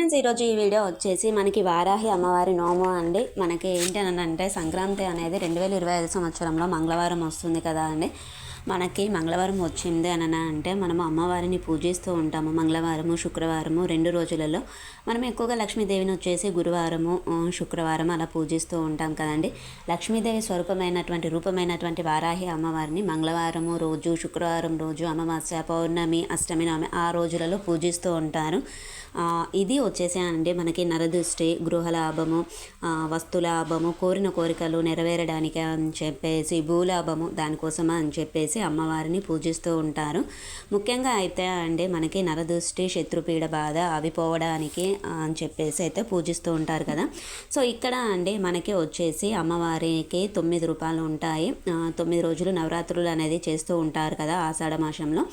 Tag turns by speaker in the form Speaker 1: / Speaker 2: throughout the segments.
Speaker 1: Friends ఈరోజు ఈ video వచ్చేసి మనకి వారాహి అమ్మవారి నోము అండి. మనకి ఏంటి అని అంటే సంక్రాంతి అనేది రెండు వేల ఇరవై ఐదు సంవత్సరంలో మంగళవారం వస్తుంది కదా అండి. మనకి మంగళవారం వచ్చింది అని అంటే మనము అమ్మవారిని పూజిస్తూ ఉంటాము. మంగళవారము శుక్రవారము రెండు రోజులలో. మనం ఎక్కువగా లక్ష్మీదేవిని వచ్చేసి గురువారము శుక్రవారం అలా పూజిస్తూ ఉంటాం కదండి. లక్ష్మీదేవి స్వరూపమైనటువంటి రూపమైనటువంటి వారాహి అమ్మవారిని మంగళవారము రోజు శుక్రవారం రోజు అమావాస్య పౌర్ణమి అష్టమి నవమి ఆ రోజులలో పూజిస్తూ ఉంటారు. ఇది వచ్చేసానండి మనకి నరదృష్టి గృహలాభము వస్తులాభము కోరిన కోరికలు నెరవేరడానికి అని చెప్పేసి భూలాభము దానికోసం అని చెప్పేసి అమ్మవారిని పూజిస్తూ ఉంటారు. ముఖ్యంగా అయితే అండి మనకి నరదృష్టి శత్రుపీడ బాధ అవి పోవడానికి అని చెప్పేసి అయితే పూజిస్తూ ఉంటారు కదా. సో ఇక్కడ అండి మనకి వచ్చేసి అమ్మవారికి తొమ్మిది రూపాయలు ఉంటాయి. తొమ్మిది రోజులు నవరాత్రులు అనేది చేస్తూ ఉంటారు కదా ఆషాఢ మాసంలో.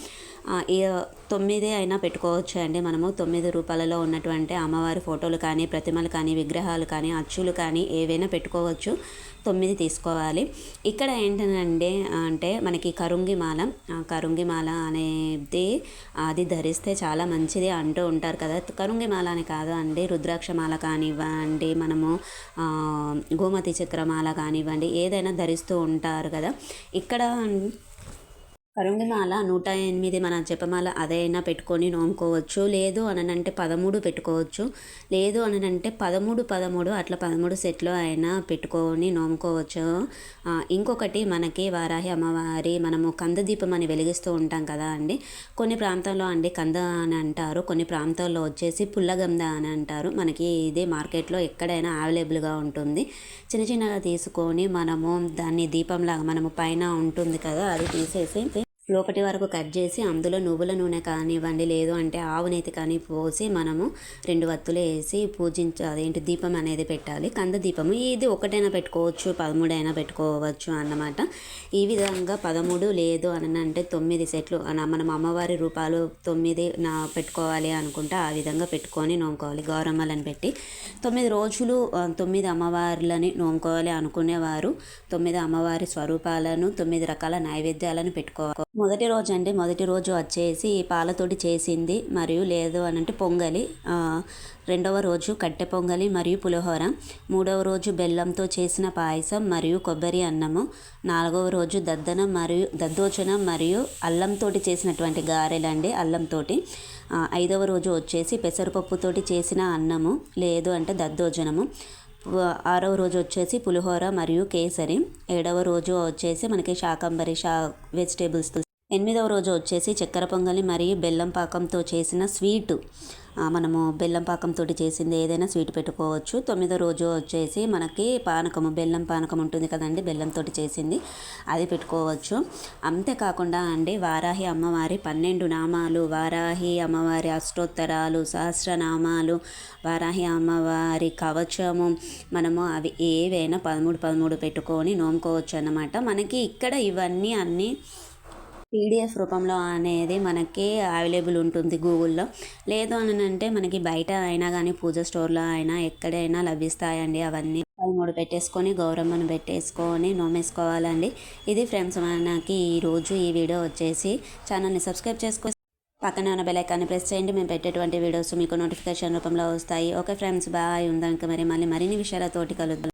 Speaker 1: తొమ్మిది అయినా పెట్టుకోవచ్చు అండి మనము తొమ్మిది రూపాయలలో ఉన్నటువంటి అమ్మవారి ఫోటోలు కానీ ప్రతిమలు కానీ విగ్రహాలు కానీ అచ్చులు కానీ ఏవైనా పెట్టుకోవచ్చు. తొమ్మిది తీసుకోవాలి. ఇక్కడ ఏంటంటే అంటే మనకి కరుంగిమాల కరుంగిమాల అనేది అది ధరిస్తే చాలా మంచిది అంటూ ఉంటారు కదా. కరుంగిమాల అని కాదు అండి రుద్రాక్షమాల కానివ్వండి మనము గోమతి చిత్రమాల కానివ్వండి ఏదైనా ధరిస్తూ ఉంటారు కదా. ఇక్కడ కరుంగిమాల నూట ఎనిమిది మన జపమాల అదైనా పెట్టుకొని నోముకోవచ్చు. లేదు అననంటే పదమూడు పెట్టుకోవచ్చు. లేదు అననంటే పదమూడు పదమూడు అట్లా పదమూడు సెట్లు అయినా పెట్టుకొని నోముకోవచ్చు. ఇంకొకటి మనకి వారాహి అమ్మవారి మనము కంద దీపం అని వెలిగిస్తూ ఉంటాం కదా అండి. కొన్ని ప్రాంతాల్లో అండి కంద అని అంటారు. కొన్ని ప్రాంతాల్లో వచ్చేసి పుల్లగంద అని అంటారు. మనకి ఇది మార్కెట్లో ఎక్కడైనా అవైలబుల్గా ఉంటుంది. చిన్న చిన్నగా తీసుకొని మనము దాన్ని దీపంలాగా మనము పైన ఉంటుంది కదా అది తీసేసి లోపటి వరకు కట్ చేసి అందులో నువ్వుల నూనె కానివ్వండి లేదు అంటే ఆవు నేతి కానీ పోసి మనము రెండు వత్తులు వేసి పూజించ అదేంటి దీపం అనేది పెట్టాలి. కంద దీపము ఇది ఒకటైనా పెట్టుకోవచ్చు పదమూడైనా పెట్టుకోవచ్చు అన్నమాట. ఈ విధంగా పదమూడు లేదు అని అంటే తొమ్మిది సెట్లు. మనం అమ్మవారి రూపాలు తొమ్మిది నా పెట్టుకోవాలి అనుకుంటే ఆ విధంగా పెట్టుకొని నోముకోవాలి. గౌరమ్మలను పెట్టి తొమ్మిది రోజులు తొమ్మిది అమ్మవార్లని నోముకోవాలి అనుకునేవారు. తొమ్మిది అమ్మవారి స్వరూపాలను తొమ్మిది రకాల నైవేద్యాలను పెట్టుకోవాలి. మొదటి రోజు అండి మొదటి రోజు వచ్చేసి పాలతోటి చేసింది మరియు లేదు అని అంటే పొంగలి రెండవ రోజు కట్టె పొంగలి మరియు పులిహోర మూడవ రోజు బెల్లంతో చేసిన పాయసం మరియు కొబ్బరి అన్నము నాలుగవ రోజు దద్దనం మరియు దద్దోచనం మరియు అల్లంతో చేసినటువంటి గారెలండి అల్లంతో ఐదవ రోజు వచ్చేసి పెసరపప్పుతోటి చేసిన అన్నము లేదు అంటే దద్దోజనము. ఆరవ రోజు వచ్చేసి పులిహోర మరియు కేసరి ఏడవ రోజు వచ్చేసి మనకి శాకంబరి షా వెజిటేబుల్స్తో ఎనిమిదవ రోజు వచ్చేసి చక్కెర పొంగలి మరియు బెల్లం పాకంతో చేసిన స్వీట్. మనము బెల్లం పాకంతో చేసింది ఏదైనా స్వీట్ పెట్టుకోవచ్చు. తొమ్మిదో రోజు వచ్చేసి మనకి పానకము బెల్లం పానకం ఉంటుంది కదండి బెల్లంతో చేసింది. అది పెట్టుకోవచ్చు. అంతేకాకుండా అండి వారాహి అమ్మవారి పన్నెండు నామాలు వారాహి అమ్మవారి అష్టోత్తరాలు సహస్రనామాలు వారాహి అమ్మవారి కవచము మనము అవి ఏవైనా పదమూడు పదమూడు పెట్టుకొని నోముకోవచ్చు అన్నమాట మనకి ఇక్కడ ఇవన్నీ అన్నీ పీడిఎఫ్ రూపంలో అనేది మనకి అవైలబుల్ ఉంటుంది గూగుల్లో. లేదు అని అంటే మనకి బయట అయినా కానీ పూజ స్టోర్లో అయినా ఎక్కడైనా లభిస్తాయండి అవన్నీ. మూడు పెట్టేసుకొని గౌరమ్మను పెట్టేసుకొని నోమేసుకోవాలండి. ఇది ఫ్రెండ్స్ మనకి ఈరోజు ఈ వీడియో వచ్చేసి ఛానల్ని సబ్స్క్రైబ్ చేసుకో పక్కన ఉన్న బెలైకాన్ని ప్రెస్ చేయండి. మేము పెట్టేటువంటి వీడియోస్ మీకు నోటిఫికేషన్ రూపంలో వస్తాయి. Okay friends bye. ఉందాక మరి మళ్ళీ మరిన్ని విషయాలతోటి కలుద్దాం.